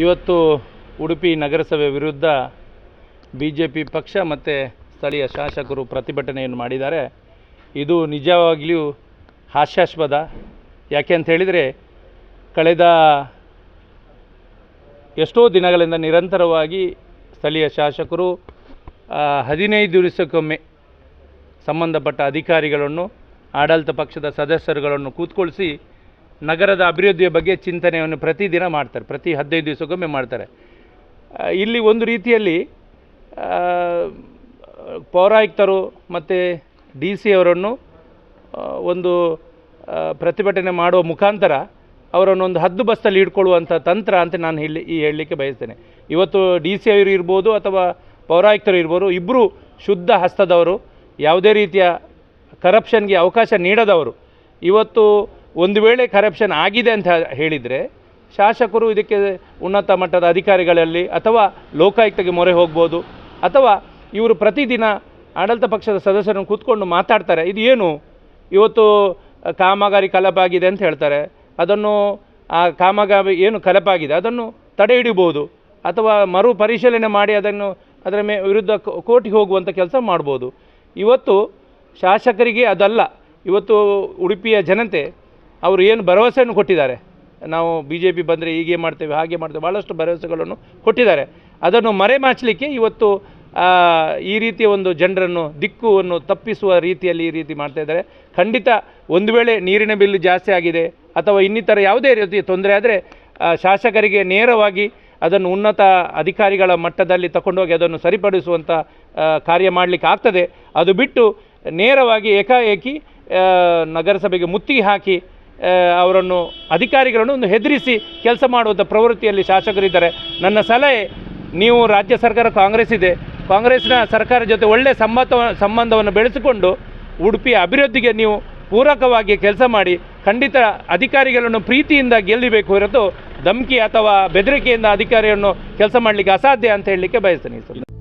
ಇವತ್ತು ಉಡುಪಿ ನಗರಸಭೆ ವಿರುದ್ಧ ಬಿ ಜೆ ಪಿ ಪಕ್ಷ ಮತ್ತು ಸ್ಥಳೀಯ ಶಾಸಕರು ಪ್ರತಿಭಟನೆಯನ್ನು ಮಾಡಿದ್ದಾರೆ. ಇದು ನಿಜವಾಗಲಿಯೂ ಹಾಸ್ಯಾಸ್ಪದ. ಯಾಕೆ ಅಂತ ಹೇಳಿದರೆ, ಕಳೆದ ಎಷ್ಟೋ ದಿನಗಳಿಂದ ನಿರಂತರವಾಗಿ ಸ್ಥಳೀಯ ಶಾಸಕರು ಹದಿನೈದು ದಿವಸಕ್ಕೊಮ್ಮೆ ಸಂಬಂಧಪಟ್ಟ ಅಧಿಕಾರಿಗಳನ್ನು, ಆಡಳಿತ ಪಕ್ಷದ ಸದಸ್ಯರುಗಳನ್ನು ಕೂತ್ಕೊಳಿಸಿ ನಗರದ ಅಭಿವೃದ್ಧಿಯ ಬಗ್ಗೆ ಚಿಂತನೆಯನ್ನು ಪ್ರತಿದಿನ ಮಾಡ್ತಾರೆ. ಪ್ರತಿ ಹದಿನೈದು ದಿವಸಕ್ಕೊಮ್ಮೆ ಮಾಡ್ತಾರೆ. ಇಲ್ಲಿ ಒಂದು ರೀತಿಯಲ್ಲಿ ಪೌರಾಯುಕ್ತರು ಮತ್ತು ಡಿ ಸಿ ಅವರನ್ನು ಒಂದು ಪ್ರತಿಭಟನೆ ಮಾಡುವ ಮುಖಾಂತರ ಅವರನ್ನು ಒಂದು ಹದ್ದು ಬಸ್ತಲ್ಲಿ ಇಟ್ಕೊಳ್ಳುವಂಥ ತಂತ್ರ ಅಂತ ನಾನು ಹೇಳಿ, ಈ ಹೇಳಲಿಕ್ಕೆ ಬಯಸ್ತೇನೆ. ಇವತ್ತು ಡಿ ಸಿ ಅವರು ಇರ್ಬೋದು ಅಥವಾ ಪೌರಾಯುಕ್ತರು ಇರ್ಬೋದು ಇಬ್ಬರು ಶುದ್ಧ ಹಸ್ತದವರು, ಯಾವುದೇ ರೀತಿಯ ಕರಪ್ಷನ್ಗೆ ಅವಕಾಶ ನೀಡದವರು, ಇವತ್ತು ಒಂದು ವೇಳೆ ಕರಪ್ಷನ್ ಆಗಿದೆ ಅಂತ ಹೇಳಿದರೆ ಶಾಸಕರು ಇದಕ್ಕೆ ಉನ್ನತ ಮಟ್ಟದ ಅಧಿಕಾರಿಗಳಲ್ಲಿ ಅಥವಾ ಲೋಕಾಯುಕ್ತಗೆ ಮೊರೆ ಹೋಗ್ಬೋದು, ಅಥವಾ ಇವರು ಪ್ರತಿದಿನ ಆಡಳಿತ ಪಕ್ಷದ ಸದಸ್ಯರನ್ನು ಕೂತ್ಕೊಂಡು ಮಾತಾಡ್ತಾರೆ. ಇದು ಏನು? ಇವತ್ತು ಕಾಮಗಾರಿ ಕಲಪಾಗಿದೆ ಅಂತ ಹೇಳ್ತಾರೆ. ಅದನ್ನು, ಆ, ಕಾಮಗಾರಿ ಏನು ಕಲಪಾಗಿದೆ? ಅದನ್ನು ತಡೆ ಹಿಡಿಬೋದು, ಅಥವಾ ಮರು ಪರಿಶೀಲನೆ ಮಾಡಿ ಅದನ್ನು ಅದರ ಮೇ, ವಿರುದ್ಧ ಕೋರ್ಟಿಗೆ ಹೋಗುವಂಥ ಕೆಲಸ ಮಾಡ್ಬೋದು. ಇವತ್ತು ಶಾಸಕರಿಗೆ ಅದಲ್ಲ. ಇವತ್ತು ಉಡುಪಿಯ ಜನತೆ ಅವರು ಏನು ಭರವಸೆಯನ್ನು ಕೊಟ್ಟಿದ್ದಾರೆ. ನಾವು ಬಿ ಜೆ ಪಿ ಬಂದರೆ ಹೀಗೆ ಮಾಡ್ತೇವೆ, ಹಾಗೆ ಮಾಡ್ತೇವೆ ಭಾಳಷ್ಟು ಭರವಸೆಗಳನ್ನು ಕೊಟ್ಟಿದ್ದಾರೆ. ಅದನ್ನು ಮರೆಮಾಚಲಿಕ್ಕೆ ಇವತ್ತು ಈ ರೀತಿಯ ಒಂದು ಜನರನ್ನು ದಿಕ್ಕುವನ್ನು ತಪ್ಪಿಸುವ ರೀತಿಯಲ್ಲಿ ಈ ರೀತಿ ಮಾಡ್ತಾ ಇದ್ದಾರೆ. ಖಂಡಿತ ಒಂದು ವೇಳೆ ನೀರಿನ ಬಿಲ್ಲು ಜಾಸ್ತಿ ಆಗಿದೆ ಅಥವಾ ಇನ್ನಿತರ ಯಾವುದೇ ರೀತಿಯ ತೊಂದರೆ ಆದರೆ ಶಾಸಕರಿಗೆ ನೇರವಾಗಿ ಅದನ್ನು ಉನ್ನತ ಅಧಿಕಾರಿಗಳ ಮಟ್ಟದಲ್ಲಿ ತಗೊಂಡೋಗಿ ಅದನ್ನು ಸರಿಪಡಿಸುವಂಥ ಕಾರ್ಯ ಮಾಡಲಿಕ್ಕೆ ಆಗ್ತದೆ. ಅದು ಬಿಟ್ಟು ನೇರವಾಗಿ ಏಕಾಏಕಿ ನಗರಸಭೆಗೆ ಮುತ್ತಿಗೆ ಹಾಕಿ ಅವರನ್ನು ಅಧಿಕಾರಿಗಳನ್ನು ಒಂದು ಹೆದರಿಸಿ ಕೆಲಸ ಮಾಡುವಂಥ ಪ್ರವೃತ್ತಿಯಲ್ಲಿ ಶಾಸಕರಿದ್ದಾರೆ ನನ್ನ ಸಲಹೆ, ನೀವು ರಾಜ್ಯ ಸರ್ಕಾರ ಕಾಂಗ್ರೆಸ್ ಇದೆ ಕಾಂಗ್ರೆಸ್ನ ಸರ್ಕಾರ ಜೊತೆ ಒಳ್ಳೆಯ ಸಂಬಂಧ ಸಂಬಂಧವನ್ನು ಬೆಳೆಸಿಕೊಂಡು ಉಡುಪಿಯ ಅಭಿವೃದ್ಧಿಗೆ ನೀವು ಪೂರಕವಾಗಿ ಕೆಲಸ ಮಾಡಿ, ಖಂಡಿತ ಅಧಿಕಾರಿಗಳನ್ನು ಪ್ರೀತಿಯಿಂದ ಗೆಲ್ಲಬೇಕು ಹೊರತು ಧಮಕಿ ಅಥವಾ ಬೆದರಿಕೆಯಿಂದ ಅಧಿಕಾರಿಯನ್ನು ಕೆಲಸ ಮಾಡಲಿಕ್ಕೆ ಅಸಾಧ್ಯ ಅಂತ ಹೇಳಲಿಕ್ಕೆ ಬಯಸ್ತೇನೆ ಸಂದರ್ಭದಲ್ಲಿ.